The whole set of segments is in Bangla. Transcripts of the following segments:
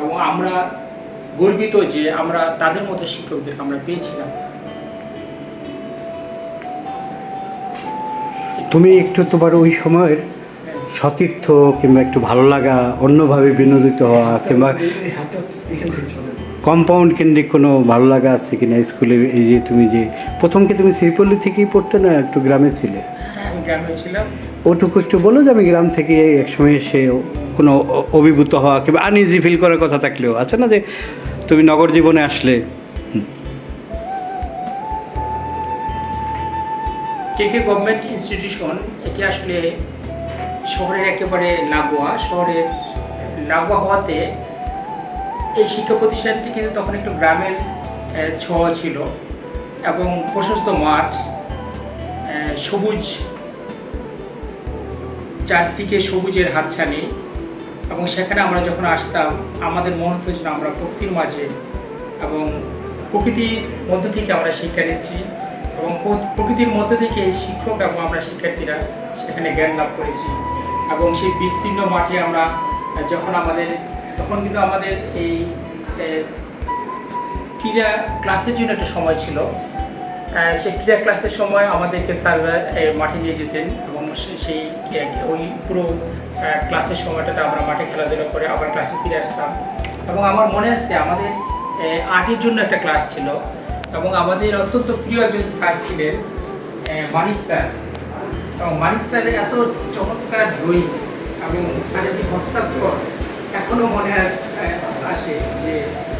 এবং আমরা গর্বিত যে আমরা তাদের মতো শিক্ষকদেরকে আমরা পেয়েছিলাম। তুমি একটু তোমার ওই সময়ের সতীর্থ কিংবা একটু ভালো লাগা অন্যভাবে বিনোদিত হওয়া কিংবা কম্পাউন্ড কেন্দ্রিক কোনো ভালো লাগা আছে কিনা? স্কুলে এই যে তুমি যে প্রথম কি তুমি শ্রীপল্লী থেকেই পড়তে না একটু গ্রামে ছিলে? হ্যাঁ গ্রামে ছিলাম। ওটুকু একটু বলো যে আমি গ্রাম থেকে একসময় এসে কোনো অভিভূত হওয়া কিংবা আনইজি ফিল করার কথা থাকলেও, আছে না যে তুমি নগর জীবনে আসলে? কে কে গভর্নমেন্ট ইনস্টিটিউশন এটি আসলে শহরের একেবারে লাগোয়া, শহরের লাগোয়া হওয়াতে এই শিক্ষা প্রতিষ্ঠানটি কিন্তু তখন একটু গ্রামের ছোঁয়া ছিল এবং প্রশস্ত মাঠ সবুজ, চারদিকে সবুজের হাতছানি এবং সেখানে আমরা যখন আসতাম আমাদের মনে হতো যে না, আমরা প্রকৃতির মাঝে এবং প্রকৃতির মধ্য থেকে আমরা শিক্ষা নিচ্ছি এবং প্রকৃতির মধ্য থেকে শিক্ষক এবং আমরা শিক্ষার্থীরা সেখানে জ্ঞান লাভ করেছি এবং সেই বিস্তীর্ণ মাঠে আমরা যখন আমাদের তখন কিন্তু আমাদের এই ক্রীড়া ক্লাসের জন্য একটা সময় ছিল। সেই ক্রীড়া ক্লাসের সময় আমাদেরকে স্যাররা মাঠে নিয়ে যেতেন সেই ওই পুরো ক্লাসের সময়টাতে আমরা মাঠে খেলাধুলা করে আবার ক্লাসে ফিরে আসতাম। এবং আমার মনে আছে, আমাদের আর্টের জন্য একটা ক্লাস ছিল। এবং আমাদের অত্যন্ত প্রিয় একজন স্যার ছিলেন মানিক স্যার। এবং মানিক স্যারের এত চমৎকার ড্রয়িং এবং স্যারের যে হস্তাক্ষর এখনও মনে আসে যে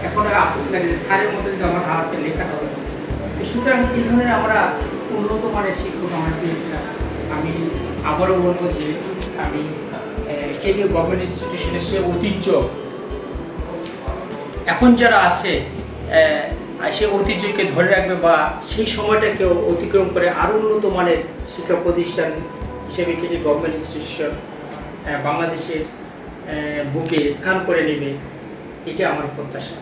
এখনও আফসোস লাগে যে স্যারের মধ্যে যদি আমার হাতে লেখাটা হতো। সুতরাং এই ধরনের আমরা উন্নত মানের শিক্ষক আমরা পেয়েছিলাম আমি আবারও বলব যে আমি কে কে গভর্নমেন্ট ইনস্টিটিউশনের সে ঐতিহ্য। এখন যারা আছে সে ঐতিহ্যকে ধরে রাখবে বা সেই সময়টাকেও অতিক্রম করে আরও উন্নত মানের শিক্ষা প্রতিষ্ঠান হিসেবে থেকে গভর্নমেন্ট ইনস্টিটিউশন বাংলাদেশের বুকে স্থান করে নেবে, এটা আমার প্রত্যাশা।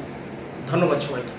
ধন্যবাদ সবাইকে।